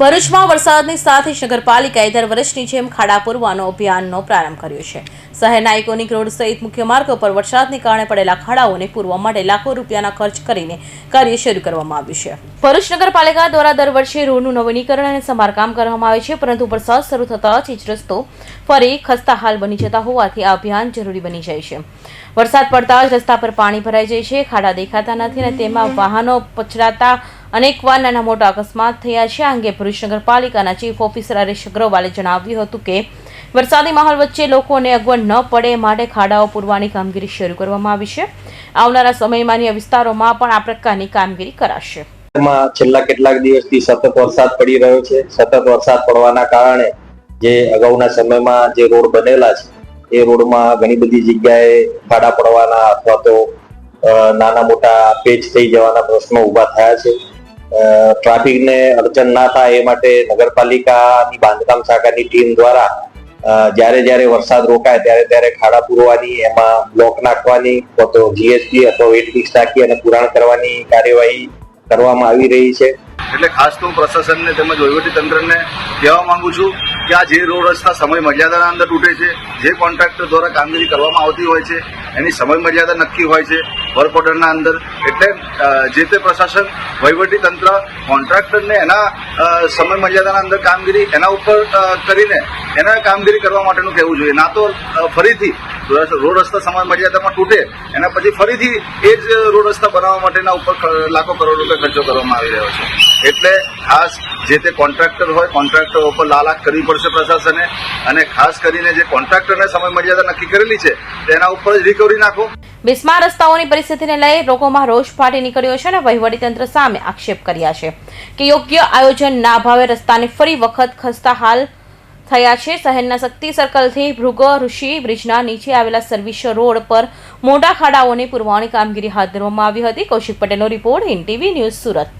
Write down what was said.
ભરૂચમાં વરસાદની સાથે નગરપાલિકાએ દર વર્ષની જેમ ખાડા પૂરવાનો અભિયાનનો પ્રારંભ કર્યો છે. શહેરના ઇકોનિક રોડ સહિત મુખ્ય માર્ગો પર વરસાદને કારણે પડેલા ખાડાઓને પૂરવા માટે લાખો રૂપિયાના ખર્ચ કરીને કાર્ય શરૂ કરવામાં આવ્યું છે. ભરૂચ નગરપાલિકા દ્વારા દર વર્ષે રોડનું નવીનીકરણ અને સમારકામ કરવામાં આવે છે, પરંતુ વરસાદ શરૂ થતાં જ જ રસ્તો ફરી ખસ્તા હાલ બની જતા હોવાથી આ અભિયાન જરૂરી બની જાય છે. વરસાદ પડતા જ રસ્તા પર પાણી ભરાઈ જાય છે, ખાડા દેખાતા નથી અને તેમાં વાહનો પછડાતા અનેકવાર નાના મોટા અકસ્માત થયા છે. આ અંગે ભરૂચ નગરપાલિકાના ચીફ ઓફિસર હરેશ અગ્રવાલે જણાવ્યું હતું કે, વરસાદી માહોલ વચ્ચે લોકોને અગવડ ન પડે માટે ખાડાઓ પૂરવાની કામગીરી શરૂ કરવામાં આવી છે. આવનારા સમયમાં વિસ્તારોમાં પણ આ પ્રકારની કામગીરી કરાશે. છેલ્લા કેટલાક દિવસથી સતત વરસાદ પડી રહ્યો છે. સતત વરસાદ પડવાના કારણે જે અગાઉના સમયમાં જે રોડ બનેલા છે, એ રોડમાં ઘણી બધી જગ્યાએ ખાડા પડવાના અથવા તો નાના મોટા પેચ થઈ જવાના પ્રશ્નો ઊભા થયા છે. ટ્રાફિકને અડચણ ના થાય એ માટે નગરપાલિકાની બાંધકામ શાખાની ટીમ દ્વારા જ્યારે જ્યારે વરસાદ રોકાય ત્યારે ત્યારે ખાડા પૂરવાની, એમાં બ્લોક નાખવાની, અથવા જીએસટી અથવા વેટ ફિક્સ નાખી અને પુરાણ કરવાની કાર્યવાહી કરવામાં આવી રહી છે. એટલે ખાસ તો હું પ્રશાસનને તેમજ વહીવટી તંત્રને કહેવા માંગુ છું કે આ જે રોડ રસ્તા સમય મર્યાદાના અંદર તૂટે છે, જે કોન્ટ્રાક્ટર દ્વારા કામગીરી કરવામાં આવતી હોય છે, એની સમય મર્યાદા નક્કી હોય છે વર્ક ઓર્ડરના અંદર. એટલે જે તે પ્રશાસન, વહીવટી તંત્ર, કોન્ટ્રાક્ટરને એના સમય મર્યાદાના અંદર કામગીરી, એના ઉપર કરીને એના કામગીરી કરવા માટેનું કહેવું જોઈએ. ના તો ફરીથી રોડ રસ્તા સમય મર્યાદામાં તૂટે, એના પછી ફરીથી એ જ રોડ રસ્તા બનાવવા માટેના ઉપર લાખો કરોડ રૂપિયા ખર્ચો કરવામાં આવી રહ્યો છે. એટલે ખાસ જે તે કોન્ટ્રાક્ટર હોય, કોન્ટ્રાક્ટર ઉપર લાલાક કરવી પડશે પ્રશાસને અને ખાસ કરીને જે કોન્ટ્રાક્ટરને સમય મર્યાદા નક્કી કરેલી છે, તેના ઉપર જ રિકવરી નાખો. બિસ્માર રસ્તાઓની પરિસ્થિતિને લઈ લોકોમાં રોષ ફાટી નીકળ્યો છે અને વહીવટીતંત્ર સામે આક્ષેપ કર્યા છે કે યોગ્ય આયોજન ના અભાવે રસ્તાને ફરી વખત ખસ્તા હાલ થયા છે. શહેરના શક્તિ સર્કલથી ભૃગ ઋષિ બ્રિજના નીચે આવેલા સર્વિસ રોડ પર મોટા ખાડાઓની પુરવાની કામગીરી હાથ ધરવામાં આવી હતી. કૌશિક પટેલનો report in TV news Surat.